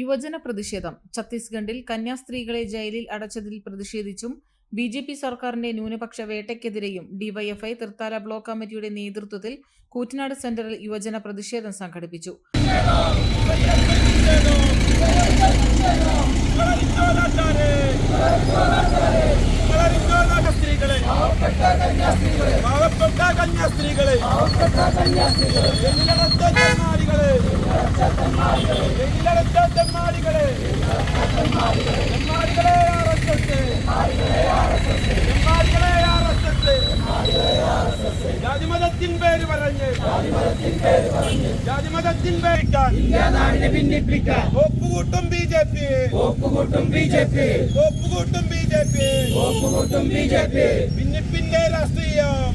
യുവജന പ്രതിഷേധം. ഛത്തീസ്ഗഡിൽ കന്യാസ്ത്രീകളെ ജയിലിൽ അടച്ചതിൽ പ്രതിഷേധിച്ചും ബി ജെ പി സർക്കാരിന്റെ ന്യൂനപക്ഷ വേട്ടയ്ക്കെതിരെയും ഡിവൈഎഫ്ഐ തൃത്താല ബ്ലോക്ക് കമ്മിറ്റിയുടെ നേതൃത്വത്തിൽ കൂറ്റനാട് സെന്ററിൽ യുവജന പ്രതിഷേധം സംഘടിപ്പിച്ചു. കന്യാസ്ത്രീകളെ ജയിലിലടച്ച തെമ്മാടികളെ ജയിലിലടച്ച തെമ്മാടികളെ തെമ്മാടികളെ ആർ എസ് എസ് തെമ്മാടികളെ ആർ എസ് എസ് ജാതിമതത്തിൻ പേര് പറഞ്ഞ്. ജാതിമതത്തിൻ പേരിക്കാൻ ഭിന്നിപ്പിക്കാൻ ഒപ്പുകൂട്ടും ബി ജെ പി. ഒപ്പുകൂട്ടും ബി ജെ പി. ഒപ്പുകൂട്ടും ബി ജെ പി. ഒപ്പുകൂട്ടും ബി ജെ പി. രാഷ്ട്രീയം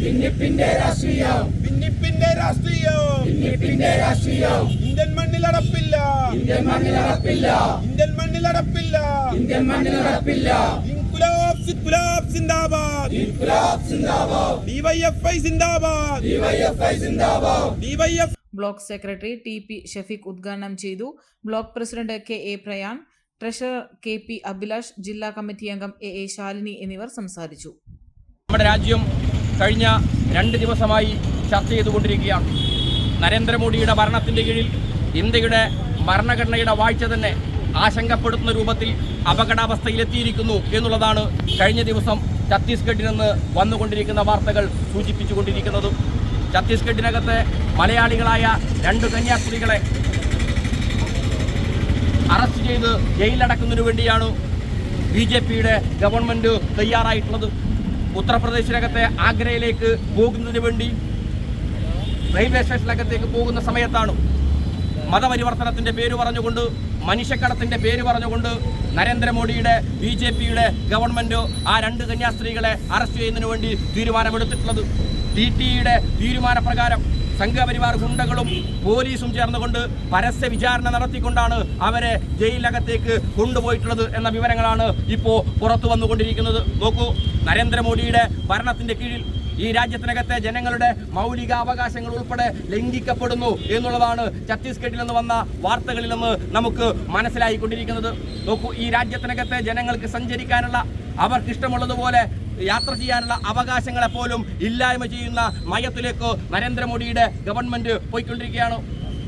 ഭിന്നിപ്പിന്റെ രാഷ്ട്രീയം. ഭിന്നിപ്പിന്റെ രാഷ്ട്രീയം. ഭിന്നിപ്പിന്റെ രാഷ്ട്രീയം. ഇന്ത്യൻ മണ്ണിൽ അടപ്പില്ല. ഇന്ത്യൻ മണ്ണിൽ അടപ്പില്ല. ഇന്ത്യൻ മണ്ണിൽ അടപ്പില്ല. ഇന്ത്യൻ മണ്ണിൽ നടപ്പില്ല ഇൻകുലാബ് സിന്ദാബാദ്. ഇൻകുലാബ് സിന്ദാബാദ്. ഡിവൈഎഫ്ഐ സിന്ദാബാദ്. ഡിവൈഎഫ്ഐ സിന്ദാബാദ്. DYF block secretary T P Shafeeq ഉദ്ഘാടനം ചെയ്തു. Block president K A Prayan treasurer K P Abhilash ജില്ലാ കമ്മിറ്റി അംഗം എ എ ശാലിനി എന്നിവർ സംസാരിച്ചു. നമ്മുടെ രാജ്യം കഴിഞ്ഞ രണ്ട് ദിവസമായി ചർച്ച ചെയ്തുകൊണ്ടിരിക്കുകയാണ് നരേന്ദ്രമോദിയുടെ ഭരണത്തിന്റെ കീഴിൽ ഇന്ത്യയുടെ ഭരണഘടനയുടെ വാഴ്ച തന്നെ ആശങ്കപ്പെടുത്തുന്ന രൂപത്തിൽ അപകടാവസ്ഥയിലെത്തിയിരിക്കുന്നു എന്നുള്ളതാണ് കഴിഞ്ഞ ദിവസം ഛത്തീസ്ഗഡിൽ നിന്ന് വന്നുകൊണ്ടിരിക്കുന്ന വാർത്തകൾ സൂചിപ്പിച്ചുകൊണ്ടിരിക്കുന്നത്. ഛത്തീസ്ഗഡിനകത്തെ മലയാളികളായ രണ്ട് കന്യാസ്ത്രീകളെ അറസ്റ്റ് ചെയ്ത് ജയിലടക്കുന്നതിനു വേണ്ടിയാണ് ബി ജെ പിയുടെ ഗവൺമെന്റ് തയ്യാറായിട്ടുള്ളത്. ഉത്തർപ്രദേശിനകത്തെ ആഗ്രയിലേക്ക് പോകുന്നതിന് വേണ്ടി റെയിൽവേ സ്റ്റേഷനകത്തേക്ക് പോകുന്ന സമയത്താണ് മതപരിവർത്തനത്തിന്റെ പേര് പറഞ്ഞുകൊണ്ട് മനുഷ്യക്കടത്തിന്റെ പേര് പറഞ്ഞുകൊണ്ട് നരേന്ദ്രമോദിയുടെ ബി ജെ പിയുടെ ഗവൺമെന്റ് ആ രണ്ട് കന്യാസ്ത്രീകളെ അറസ്റ്റ് ചെയ്യുന്നതിന് വേണ്ടി തീരുമാനമെടുത്തിട്ടുള്ളത്. ടി ടിയുടെ തീരുമാനപ്രകാരം സംഘപരിവാർ ഗുണ്ടകളും പോലീസും ചേർന്നുകൊണ്ട് പരസ്യ വിചാരണ നടത്തിക്കൊണ്ടാണ് അവരെ ജയിലിനകത്തേക്ക് കൊണ്ടുപോയിട്ടുള്ളത് എന്ന വിവരങ്ങളാണ് ഇപ്പോൾ പുറത്തു വന്നുകൊണ്ടിരിക്കുന്നത്. നോക്കൂ നരേന്ദ്രമോദിയുടെ ഭരണത്തിന്റെ കീഴിൽ ഈ രാജ്യത്തിനകത്തെ ജനങ്ങളുടെ മൗലിക അവകാശങ്ങൾ ഉൾപ്പെടെ ലംഘിക്കപ്പെടുന്നു എന്നുള്ളതാണ് ഛത്തീസ്ഗഡിൽ നിന്ന് വന്ന വാർത്തകളിൽ നിന്ന് നമുക്ക് മനസ്സിലായിക്കൊണ്ടിരിക്കുന്നത്. നോക്കൂ ഈ രാജ്യത്തിനകത്തെ ജനങ്ങൾക്ക് സഞ്ചരിക്കാനുള്ള അവർക്ക് ഇഷ്ടമുള്ളതുപോലെ യാത്ര ചെയ്യാനുള്ള അവകാശങ്ങളെ പോലും ഇല്ലായ്മ ചെയ്യുന്ന മയത്തിലേക്ക് നരേന്ദ്രമോദിയുടെ ഗവൺമെന്റ് പോയിക്കൊണ്ടിരിക്കുകയാണ്.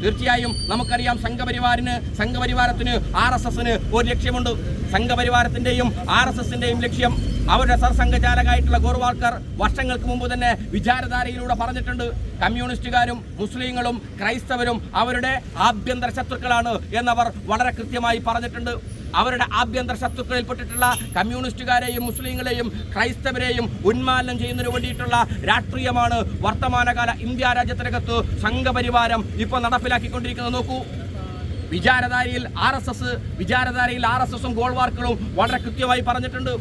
തീർച്ചയായും നമുക്കറിയാം സംഘപരിവാറിന് സംഘപരിവാരത്തിന് ആർ എസ് എസിന് ഒരു ലക്ഷ്യമുണ്ട്. സംഘപരിവാരത്തിന്റെയും ആർ എസ് എസിന്റെയും ലക്ഷ്യം അവരുടെ സർസംഘചാലകായിട്ടുള്ള ഗോർവാൾക്കർ വർഷങ്ങൾക്ക് മുമ്പ് തന്നെ വിചാരധാരയിലൂടെ പറഞ്ഞിട്ടുണ്ട്. കമ്മ്യൂണിസ്റ്റുകാരും മുസ്ലിങ്ങളും ക്രൈസ്തവരും അവരുടെ ആഭ്യന്തര ശത്രുക്കളാണ് എന്നവർ വളരെ കൃത്യമായി പറഞ്ഞിട്ടുണ്ട്. അവരുടെ ആഭ്യന്തര ശത്രുക്കളിൽപ്പെട്ടിട്ടുള്ള കമ്മ്യൂണിസ്റ്റുകാരെയും മുസ്ലിങ്ങളെയും ക്രൈസ്തവരെയും ഉന്മാലനം ചെയ്യുന്നതിന് വേണ്ടിയിട്ടുള്ള രാഷ്ട്രീയമാണ് വർത്തമാനകാല ഇന്ത്യ രാജ്യത്തിനകത്ത് സംഘപരിവാരം ഇപ്പോൾ നടപ്പിലാക്കിക്കൊണ്ടിരിക്കുന്നത്. നോക്കൂ വിചാരധാരയിൽ ആർ എസ് എസ് വിചാരധാരയിൽ ആർ എസ് എസും ഗോൾവാർക്കുകളും വളരെ കൃത്യമായി പറഞ്ഞിട്ടുണ്ട്.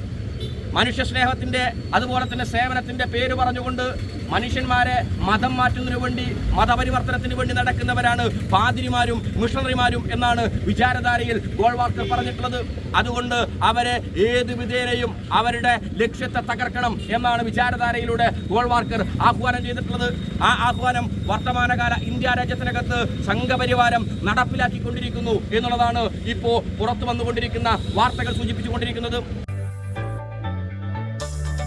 മനുഷ്യ സ്നേഹത്തിന്റെ അതുപോലെ തന്നെ സേവനത്തിന്റെ പേര് പറഞ്ഞുകൊണ്ട് മനുഷ്യന്മാരെ മതം മാറ്റുന്നതിനു വേണ്ടി മതപരിവർത്തനത്തിന് വേണ്ടി നടക്കുന്നവരാണ് പാതിരിമാരും മിഷണറിമാരും എന്നാണ് വിചാരധാരയിൽ ഗോൾവാർക്കർ പറഞ്ഞിട്ടുള്ളത്. അതുകൊണ്ട് അവരെ ഏത് വിധേനയും അവരുടെ ലക്ഷ്യത്തെ തകർക്കണം എന്നാണ് വിചാരധാരയിലൂടെ ഗോൾവാർക്കർ ആഹ്വാനം ചെയ്തിട്ടുള്ളത്. ആ ആഹ്വാനം വർത്തമാനകാല ഇന്ത്യ രാജ്യത്തിനകത്ത് സംഘപരിവാരം നടപ്പിലാക്കിക്കൊണ്ടിരിക്കുന്നു എന്നുള്ളതാണ് ഇപ്പോൾ പുറത്തു വന്നുകൊണ്ടിരിക്കുന്ന വാർത്തകൾ സൂചിപ്പിച്ചുകൊണ്ടിരിക്കുന്നത്.